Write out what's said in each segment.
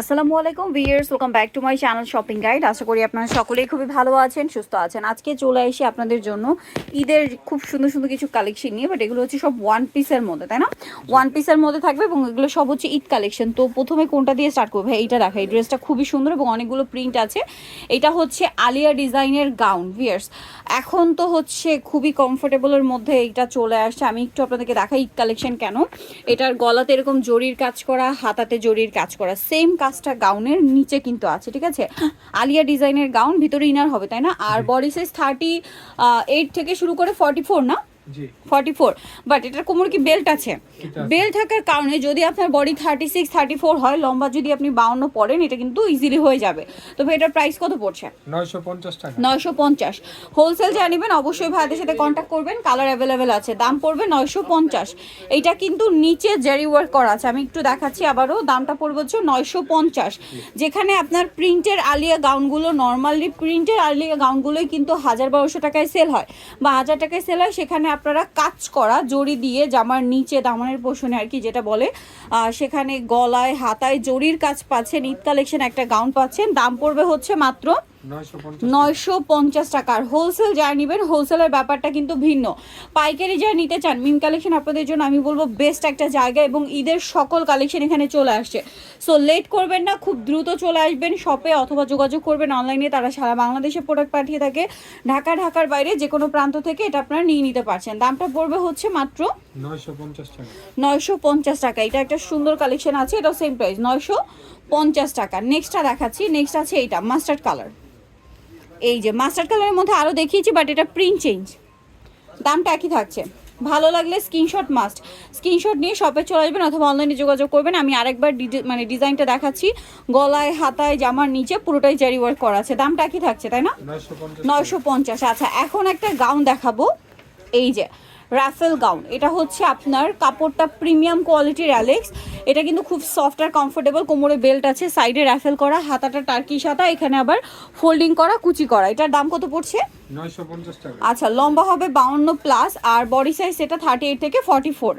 আসসালামু আলাইকুম viewers welcome back to my channel shopping guide আশা করি আপনারা সকলেই খুবই ভালো আছেন, সুস্থ আছেন। আজকে চলে এসে আপনাদের জন্য ঈদের খুব সুন্দর সুন্দর কিছু কালেকশন নিয়ে বাট এগুলো হচ্ছে সব ওয়ান পিসের মধ্যে, তাই না? ওয়ান পিসের মধ্যে থাকবে এবং এগুলো সব হচ্ছে ঈদ কালেকশন তো প্রথমে কোনটা দিয়ে স্টার্ট করব? এইটা দেখা, এই ড্রেসটা খুবই সুন্দর এবং অনেকগুলো প্রিন্ট আছে। এটা হচ্ছে আলিয়া ডিজাইনের গাউন ভিয়ার্স এখন তো হচ্ছে খুবই কমফোর্টেবলের মধ্যে এইটা চলে আসছে। আমি একটু আপনাদেরকে দেখাই ঈদ কালেকশন কেন। এটার গলাতে এরকম জরির কাজ করা, হাতাতে জরির কাজ করা। সেম কাজটা গাউনের নিচে কিন্তু আছে ঠিক আছে? আলিয়া ডিজাইনের গাউন ভিতরে ইনার হবে তাই না? আর বডি সাইজ থার্টি এইট থেকে শুরু করে ফর্টি ফোর না? ফর্টি ফোর বাট এটার কোমর কি বেল্ট আছে? বেল্ট থাকার কারণে যদি আপনার body thirty six thirty four হয় লম্বা যদি আপনি বাউন্ন পড়েন এটা কিন্তু ইজিলি হয়ে যাবে। তবে এটার প্রাইস কত পড়ছে? নয়শো পঞ্চাশ টাকা। নয়শো পঞ্চাশ। হোলসেল যা নেবেন অবশ্যই ভাইদের সাথে কন্ট্যাক্ট করবেন কালার অ্যাভেলেবেল আছে। দাম পড়বে নয়শো পঞ্চাশ। এইটা কিন্তু নিচে জেরি ওয়ার্ক করা আছে। আমি একটু দেখাচ্ছি আবারও দামটা পড়বে হচ্ছে নয়শো পঞ্চাশ। যেখানে আপনার প্রিন্টের আলিয়া গাউনগুলো নর্মালি প্রিন্টের আলিয়া গাউনগুলোই কিন্তু হাজার বারোশো টাকায় সেল হয়। বা হাজার টাকায় সেল হয় সেখানে আপনারা কাজ করা, জড়ি দিয়ে জামার নিচে দামানের পোষণে আর কি যেটা বলে সেখানে গলায়, হাতায় জড়ির কাজ পাচ্ছেন, ঈদ কালেকশন একটা গাউন পাচ্ছেন, দাম পড়বে হচ্ছে মাত্র নয়শো পঞ্চাশ টাকার হোলসেল যা নেবেন হোলসেলের ব্যাপারটা কিন্তু ভিন্ন। পাইকারি যা নিতে চান মিম কালেকশন আপনাদের জন্য আমি বলব বেস্ট একটা জায়গা এবং ঈদের সকল কালেকশন এখানে চলে আসছে। সো লেট করবেন না খুব দ্রুত চলে আসবেন শপে অথবা যোগাযোগ করবেন অনলাইনে তারা সারা বাংলাদেশে প্রোডাক্ট পাঠিয়ে থাকে। ঢাকা ঢাকার বাইরে যে কোনো প্রান্ত থেকে এটা আপনারা নিয়ে নিতে পারছেন। দামটা পড়বে হচ্ছে মাত্র নয়শো পঞ্চাশ টাকা। নয়শো পঞ্চাশ টাকা। এটা একটা সুন্দর কালেকশন আছে এটাও সেম প্রাইস নয়শো পঞ্চাশ টাকা। নেক্সটটা দেখাচ্ছি নেক্সট আছে এইটা মাস্টার্ড কালার এই যে মাস্টার কালারের মধ্যে আরও দেখিয়েছি বাট এটা প্রিন্ট চেঞ্জ দামটা একই থাকছে। ভালো লাগলে স্ক্রিনশট মাস্ট স্ক্রিনশট নিয়ে শপে চলে আসবেন অথবা অনলাইনে যোগাযোগ করবেন। আমি আরেকবার মানে ডিজাইনটা দেখাচ্ছি। গলায় হাতায় জামার নিচে পুরোটাই জারি ওয়ার্ক করা আছে। দামটা একই থাকছে তাই না? নয়শো পঞ্চাশ। আচ্ছা এখন একটা গাউন দেখাবো। এই যে রাফেল গাউন এটা হচ্ছে আপনার কাপড়টা প্রিমিয়াম কোয়ালিটির অ্যালেক্স এটা কিন্তু খুব সফট আর কমফোর্টেবল কোমরে বেল্ট আছে সাইডে রাফেল করা হাতাটা টার্কিশ হাতা এখানে আবার ফোল্ডিং করা কুচি করা। এটার দাম কত পড়ছে? নয়শো আচ্ছা লম্বা হবে বাউন্ন প্লাস আর বডি সাইজ এটা থার্টি এইট থেকে ফর্টি ফোর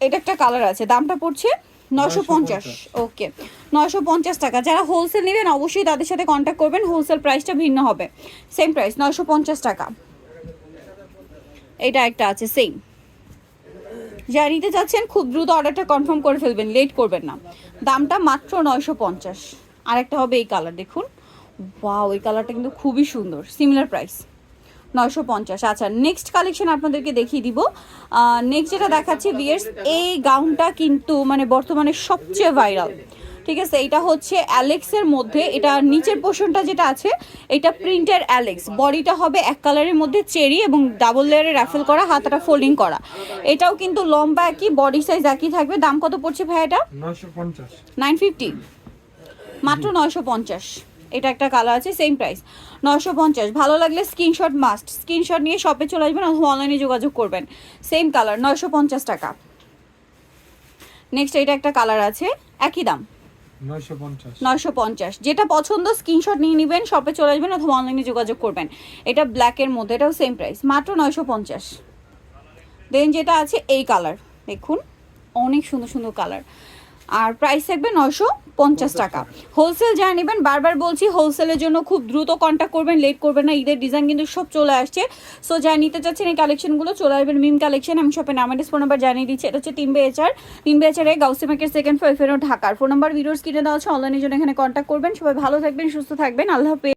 এটা একটা কালার আছে। দামটা পড়ছে নশো পঞ্চাশ। ওকে নশো পঞ্চাশ টাকা। যারা হোলসেল নেবেন অবশ্যই তাদের সাথে কন্ট্যাক্ট করবেন। হোলসেল প্রাইসটা ভিন্ন হবে। সেম প্রাইস নশো পঞ্চাশ টাকা। এটা একটা আছে সেম যা নিতে চাচ্ছেন, খুব দ্রুত অর্ডারটা কনফার্ম করে ফেলবেন লেট করবেন না। দামটা মাত্র নয়শো পঞ্চাশ। আর একটা হবে এই কালার দেখুন। ওয়াও এই কালারটা কিন্তু খুবই সুন্দর সিমিলার প্রাইস নয়শো পঞ্চাশ। আচ্ছা নেক্সট কালেকশন আপনাদেরকে দেখিয়ে দিব। নেক্সট যেটা দেখাচ্ছি, বিয়ার্স, এই গাউনটা কিন্তু মানে বর্তমানে সবচেয়ে ভাইরাল ঠিক আছে এটা হচ্ছে অ্যালেক্সের মধ্যে এটা নিচের পোর্শনটা যেটা আছে এটা প্রিন্টের অ্যালেক্স বডিটা হবে এক কালারের মধ্যে চেরি এবং ডাবল লেয়ারে র্যাফেল করা হাতাটা ফোল্ডিং করা। এটাও কিন্তু লম্বা একই বডি সাইজ একই থাকবে। দাম কত পড়ছে ভাই এটা? নাইন ফিফটি মাত্র নয়শো পঞ্চাশ। এটা একটা কালার আছে সেম প্রাইস নয়শো পঞ্চাশ। ভালো লাগলে স্ক্রিনশট মাস্ট স্ক্রিনশট নিয়ে শপে চলে আসবেন অথবা অনলাইনে যোগাযোগ করবেন। সেম কালার নয়শো পঞ্চাশ টাকা। নেক্সট এটা একটা কালার আছে একই দাম। নয়শো পঞ্চাশ। যেটা পছন্দ স্ক্রিনশট নিয়ে নেবেন শপে চলে আসবেন অথবা অনলাইনে যোগাযোগ করবেন। এটা ব্ল্যাকের মধ্যে, এটাও সেম প্রাইস মাত্র নয়শো পঞ্চাশ। দেন যেটা আছে, এই কালার দেখুন, অনেক সুন্দর সুন্দর কালার আর প্রাইস থাকবে নয়শো পঞ্চাশ টাকা। হোলসেল যা নেবেন, বারবার বলছি হোলসেলের জন্য খুব দ্রুত কন্ট্যাক্ট করবেন লেট করবেন না, ঈদের ডিজাইন কিন্তু সব চলে আসছে। সো যা নিতে চাচ্ছেন এই কালেকশনগুলো চলে আসবেন মিম কালেকশন আমি শপে নাম ফোন নাম্বার জানিয়ে দিচ্ছি। এটা হচ্ছে তিন বেচার তিন বেচারে গাউসি মার্কেট সেকেন্ড ফ্লোর ফেরো ঢাকার ফোন নাম্বার ভিডিওস কিনে দেওয়া আছে অনলাইনের জন্য এখানে কন্ট্যাক্ট করবেন। সবাই ভালো থাকবেন, সুস্থ থাকবেন। আল্লাহ